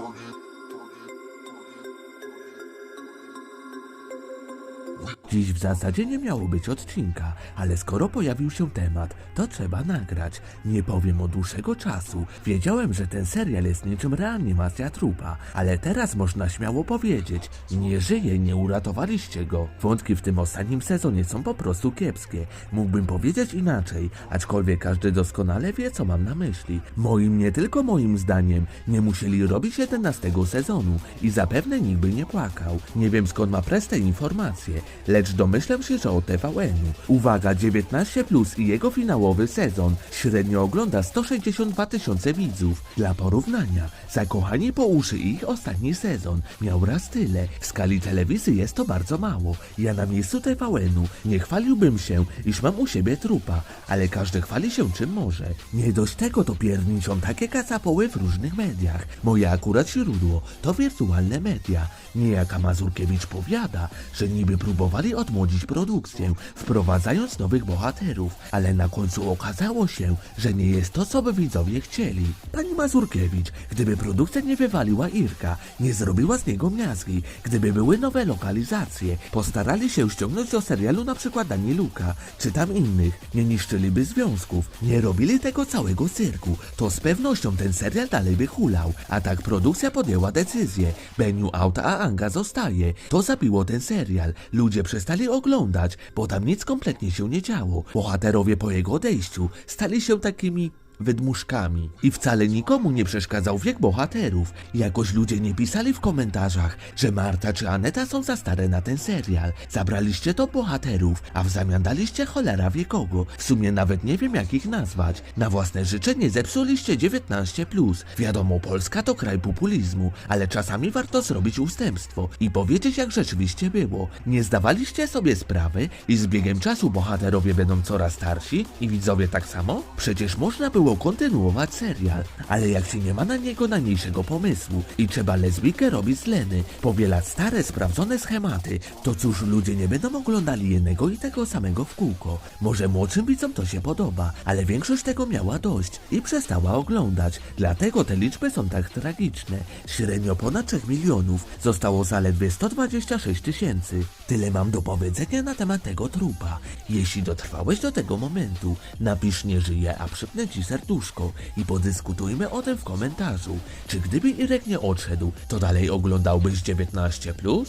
forget. Dziś w zasadzie nie miało być odcinka, ale skoro pojawił się temat, to trzeba nagrać. Nie powiem od dłuższego czasu. Wiedziałem, że ten serial jest niczym reanimacja trupa, ale teraz można śmiało powiedzieć, nie żyje, nie uratowaliście go. Wątki w tym ostatnim sezonie są po prostu kiepskie. Mógłbym powiedzieć inaczej, aczkolwiek każdy doskonale wie, co mam na myśli. Moim, nie tylko moim zdaniem, nie musieli robić 11 sezonu i zapewne nikt by nie płakał. Nie wiem skąd ma pres te informacje, lecz domyślam się, że od TVN-u. Uwaga, 19 plus i jego finałowy sezon średnio ogląda 162 tysiące widzów. Dla porównania, zakochani po uszy ich ostatni sezon miał raz tyle. W skali telewizji jest to bardzo mało. Ja na miejscu TVN-u nie chwaliłbym się, iż mam u siebie trupa, ale każdy chwali się czym może. Nie dość tego to pierniczą takie kacapoły w różnych mediach. Moje akurat źródło to wirtualne media. Niejaka Mazurkiewicz powiada, że niby próbowali odmłodzić produkcję, wprowadzając nowych bohaterów, ale na końcu okazało się, że nie jest to, co by widzowie chcieli. Pani Mazurkiewicz, gdyby produkcja nie wywaliła Irka, nie zrobiła z niego miazgi, gdyby były nowe lokalizacje, postarali się ściągnąć do serialu na przykład Danieluka, czy tam innych, nie niszczyliby związków, nie robili tego całego cyrku, to z pewnością ten serial dalej by hulał, a tak produkcja podjęła decyzję, Beniu out, a Anga zostaje. To zabiło ten serial, ludzie przestali oglądać, bo tam nic kompletnie się nie działo. Bohaterowie po jego odejściu stali się takimi wydmuszkami. I wcale nikomu nie przeszkadzał wiek bohaterów. Jakoś ludzie nie pisali w komentarzach, że Marta czy Aneta są za stare na ten serial. Zabraliście to bohaterów, a w zamian daliście cholera wie kogo. W sumie nawet nie wiem jak ich nazwać. Na własne życzenie zepsuliście 19+. Wiadomo, Polska to kraj populizmu, ale czasami warto zrobić ustępstwo i powiedzieć jak rzeczywiście było. Nie zdawaliście sobie sprawy i z biegiem czasu bohaterowie będą coraz starsi i widzowie tak samo? Przecież można było kontynuować serial, ale jak się nie ma na niego najmniejszego pomysłu i trzeba lesbijkę robić z Leny, powielać stare, sprawdzone schematy, to cóż ludzie nie będą oglądali jednego i tego samego w kółko. Może młodszym widzom to się podoba, ale większość tego miała dość i przestała oglądać, dlatego te liczby są tak tragiczne. Średnio ponad 3 milionów, zostało zaledwie 126 tysięcy. Tyle mam do powiedzenia na temat tego trupa. Jeśli dotrwałeś do tego momentu, napisz nie żyje, a przypnę ci i podyskutujmy o tym w komentarzu. Czy gdyby Irek nie odszedł, to dalej oglądałbyś 19+?